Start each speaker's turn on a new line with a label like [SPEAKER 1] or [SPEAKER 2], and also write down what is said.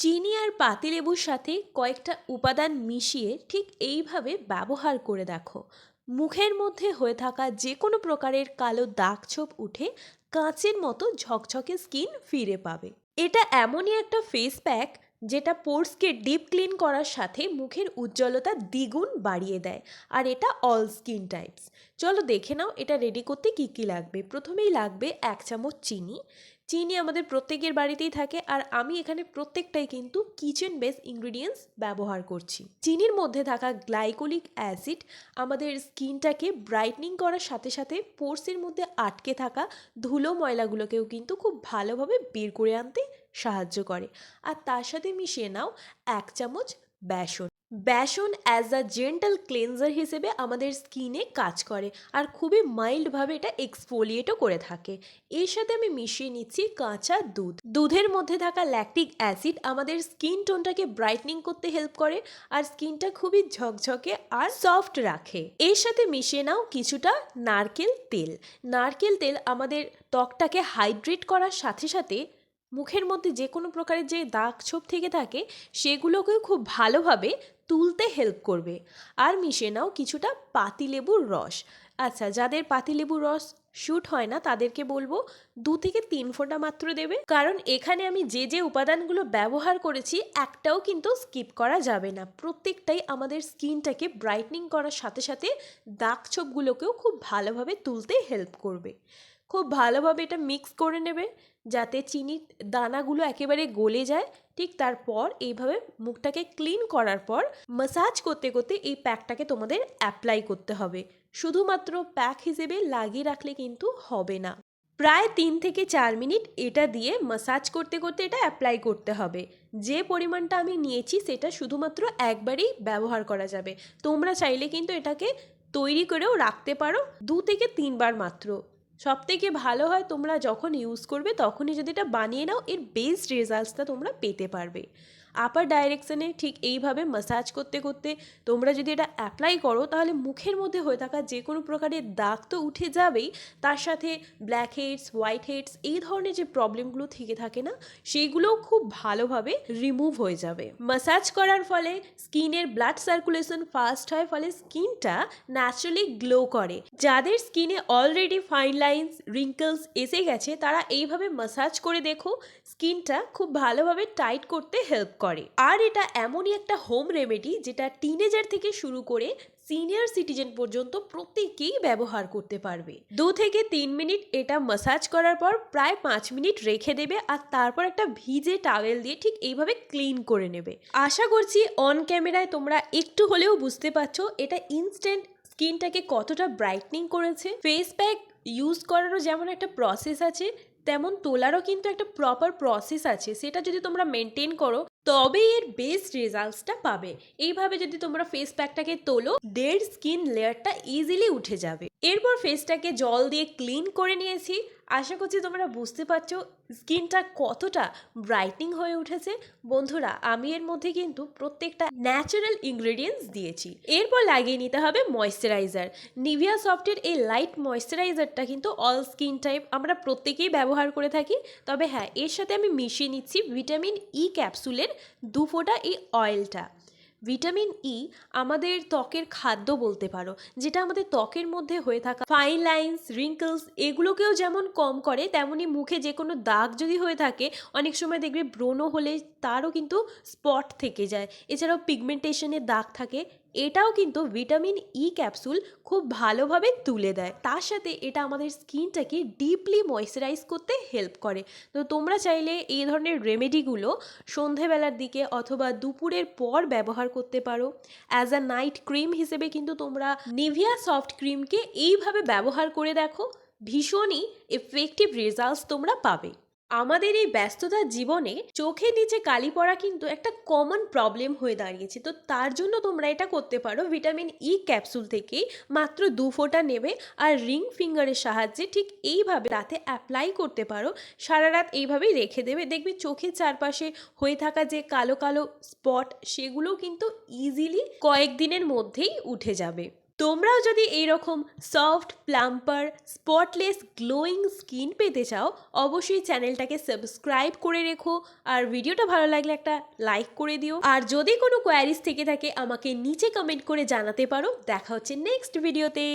[SPEAKER 1] চিনি আর পাতিলেবুর সাথে কয়েকটা উপাদান মিশিয়ে ঠিক এইভাবে ব্যবহার করে দেখো। মুখের মধ্যে হয়ে থাকা যে কোনো প্রকারের কালো দাগ ছোপ উঠে কাঁচের মতো ঝকঝকে স্কিন ফিরে পাবে। এটা এমনই একটা ফেস প্যাক যেটা পোর্সকে ডিপ ক্লিন করার সাথে মুখের উজ্জ্বলতা দ্বিগুণ বাড়িয়ে দেয়। আর এটা অল স্কিন টাইপস। চলো দেখে নাও এটা রেডি করতে কী কী লাগবে। প্রথমেই লাগবে এক চামচ চিনি। চিনি আমাদের প্রত্যেকের বাড়িতেই থাকে আর আমি এখানে প্রত্যেকটাই কিন্তু কিচেন বেস ইনগ্রিডিয়েন্টস ব্যবহার করছি। চিনির মধ্যে থাকা গ্লাইকোলিক অ্যাসিড আমাদের স্কিনটাকে ব্রাইটনিং করার সাথে সাথে পোর্সের মধ্যে আটকে থাকা ধুলো ময়লাগুলোকেও কিন্তু খুব ভালোভাবে বের করে আনতে সাহায্য করে। আর তার সাথে মিশিয়ে নাও এক চামচ বেসন। Besan as a gentle cleanser হিসেবে আমাদের স্কিনে কাজ করে আর খুবই মাইল্ডভাবে এটা এক্সফোলিয়েটও করে থাকে। এর সাথে আমি মিশিয়ে নিচ্ছি কাঁচা দুধ। দুধের মধ্যে থাকা ল্যাকটিক অ্যাসিড আমাদের স্কিন টোনটাকে ব্রাইটনিং করতে হেল্প করে আর স্কিনটা খুবই ঝকঝকে আর সফট রাখে। এর সাথে মিশিয়ে নাও কিছুটা নারকেল তেল। নারকেল তেল আমাদের ত্বকটাকে হাইড্রেট করার সাথে সাথে মুখের মধ্যে যে কোনো প্রকারের যে দাগ ছোপ থেকে থাকে, সেগুলোকেও খুব ভালোভাবে তুলতে হেল্প করবে। আর মিশিয়ে নাও কিছুটা পাতিলেবুর রস। আচ্ছা যাদের পাতিলেবুর রস শ্যুট হয় না, তাদেরকে বলব দু থেকে তিন ফোঁটা মাত্র দেবে। কারণ এখানে আমি যে যে উপাদানগুলো ব্যবহার করেছি, একটাও কিন্তু স্কিপ করা যাবে না। প্রত্যেকটাই আমাদের স্কিনটাকে ব্রাইটনিং করার সাথে সাথে দাগ ছোপগুলোকেও খুব ভালোভাবে তুলতে হেল্প করবে। খুব ভালোভাবে এটা মিক্স করে নেবে, যাতে চিনির দানাগুলো একেবারে গলে যায়। ঠিক তারপর এইভাবে মুখটাকে ক্লিন করার পর মাসাজ করতে করতে এই প্যাকটাকে তোমাদের অ্যাপ্লাই করতে হবে। শুধুমাত্র প্যাক হিসেবে লাগিয়ে রাখলে কিন্তু হবে না। প্রায় তিন থেকে চার মিনিট এটা দিয়ে মাসাজ করতে করতে এটা অ্যাপ্লাই করতে হবে। যে পরিমাণটা আমি নিয়েছি সেটা শুধুমাত্র একবারেই ব্যবহার করা যাবে। তোমরা চাইলে কিন্তু এটাকে তৈরি করেও রাখতে পারো, দু থেকে তিনবার মাত্র। সব থেকে ভালো হয় তোমরা যখন ইউজ করবে, তখনই যদি এটা বানিয়ে নাও, এর বেস্ট রেজাল্টসটা তোমরা পেতে পারবে। আপার ডাইরেকশানে ঠিক এইভাবে মাসাজ করতে করতে তোমরা যদি এটা অ্যাপ্লাই করো, তাহলে মুখের মধ্যে হয়ে থাকা যে কোনো প্রকারের দাগ তো উঠে যাবেই। তার সাথে ব্ল্যাক হেডস হোয়াইট হেডস এই ধরনের যে প্রবলেমগুলো থেকে থাকে না সেইগুলোও খুব ভালোভাবে রিমুভ হয়ে যাবে। মাসাজ করার ফলে স্কিনের ব্লাড সার্কুলেশন ফাস্ট হয়, ফলে স্কিনটা ন্যাচারালি গ্লো করে। যাদের স্কিনে অলরেডি ফাইন লাইন্স রিঙ্কলস এসে গেছে, তারা এইভাবে মাসাজ করে দেখো, স্কিনটা খুব ভালোভাবে টাইট করতে হেল্প করে। আর এটা এমনই একটা হোম রেমেডি যেটা টিনেজার থেকে শুরু করে সিনিয়র সিটিজেন পর্যন্ত প্রত্যেকেই ব্যবহার করতে পারবে। দু থেকে তিন মিনিট এটা মাসাজ করার পর প্রায় পাঁচ মিনিট রেখে দেবে আর তারপর একটা ভিজে টাওয়েল দিয়ে ঠিক এইভাবে ক্লিন করে নেবে। আশা করছি অন ক্যামেরায় তোমরা একটু হলেও বুঝতে পারছ এটা ইনস্ট্যান্ট স্কিনটাকে কতটা ব্রাইটনিং করেছে। ফেস প্যাক ইউজ করারও যেমন একটা প্রসেস আছে, তেমন তোলারও কিন্তু একটা প্রপার প্রসেস আছে। সেটা যদি তোমরা মেনটেন করো তবেই এর বেস্ট রেজাল্টসটা পাবে। এইভাবে যদি তোমরা ফেস প্যাকটাকে তোলো দেড় স্কিন লেয়ারটা ইজিলি উঠে যাবে। এরপর ফেসটাকে জল দিয়ে ক্লিন করে নিয়েছি। আশা করছি তোমরা বুঝতে পারছ, স্কিনটা কতটা ব্রাইটনিং হয়ে উঠেছে। বন্ধুরা, আমি এর মধ্যে কিন্তু প্রত্যেকটা ন্যাচারাল ইনগ্রেডিয়েন্টস দিয়েছি। এরপর লাগিয়ে নিতে হবে ময়শ্চারাইজার নিভিয়া সফটের এই লাইট ময়শ্চারাইজারটা কিন্তু অল স্কিন টাইপ আমরা প্রত্যেকেই ব্যবহার করে থাকি। তবে হ্যাঁ এর সাথে আমি মিশিয়ে নিচ্ছি ভিটামিন ই ক্যাপসুলের দু ফোঁটা এই অয়েলটা ভিটামিন ই আমাদের ত্বকের খাদ্য বলতে পারো, যেটা আমাদের ত্বকের মধ্যে হয়ে থাকা ফাইন লাইন্স রিঙ্কলস এগুলোকেও যেমন কম করে, তেমনি মুখে যে কোনো দাগ যদি হয়ে থাকে, অনেক সময় দেখবে ব্রণ হলে তারও কিন্তু স্পট থেকে যায়। এছাড়াও পিগমেন্টেশনের দাগ থাকে এটাও কিন্তু ভিটামিন ই ক্যাপসুল খুব ভালোভাবে তুলে দেয়। তার সাথে এটা আমাদের স্কিনটাকে ডিপলি ময়শ্চারাইজ করতে হেল্প করে। তো তোমরা চাইলে এই ধরনের রেমেডিগুলো সন্ধেবেলার দিকে অথবা দুপুরের পর ব্যবহার করতে পারো। অ্যাজ আ নাইট ক্রিম হিসেবে কিন্তু তোমরা নিভিয়া সফট ক্রিমকে এইভাবে ব্যবহার করে দেখো। ভীষণই এফেক্টিভ রেজাল্টস তোমরা পাবে। আমাদের এই ব্যস্ততার জীবনে চোখের নিচে কালি পড়া কিন্তু একটা কমন প্রবলেম হয়ে দাঁড়িয়েছে। তো তার জন্য তোমরা এটা করতে পারো ভিটামিন ই ক্যাপসুল থেকে মাত্র দু ফোঁটা নেবে আর রিং ফিঙ্গারের সাহায্যে ঠিক এইভাবে রাতে অ্যাপ্লাই করতে পারো। সারা রাত এইভাবেই রেখে দেবে। দেখবে চোখের চারপাশে হয়ে থাকা যে কালো কালো স্পট সেগুলো কিন্তু ইজিলি কয়েকদিনের মধ্যেই উঠে যাবে। তোমরাও যদি এইরকম soft, plumper, spotless, glowing skin পেতে চাও, অবশ্যই চ্যানেলটাকে সাবস্ক্রাইব করে রেখো আর ভিডিওটা ভালো লাগলে একটা লাইক করে দিও। আর যদি কোনো কোয়ারিজ থেকে থাকে, আমাকে নিচে কমেন্ট করে জানাতে পারো। দেখা হচ্ছে নেক্সট ভিডিওতে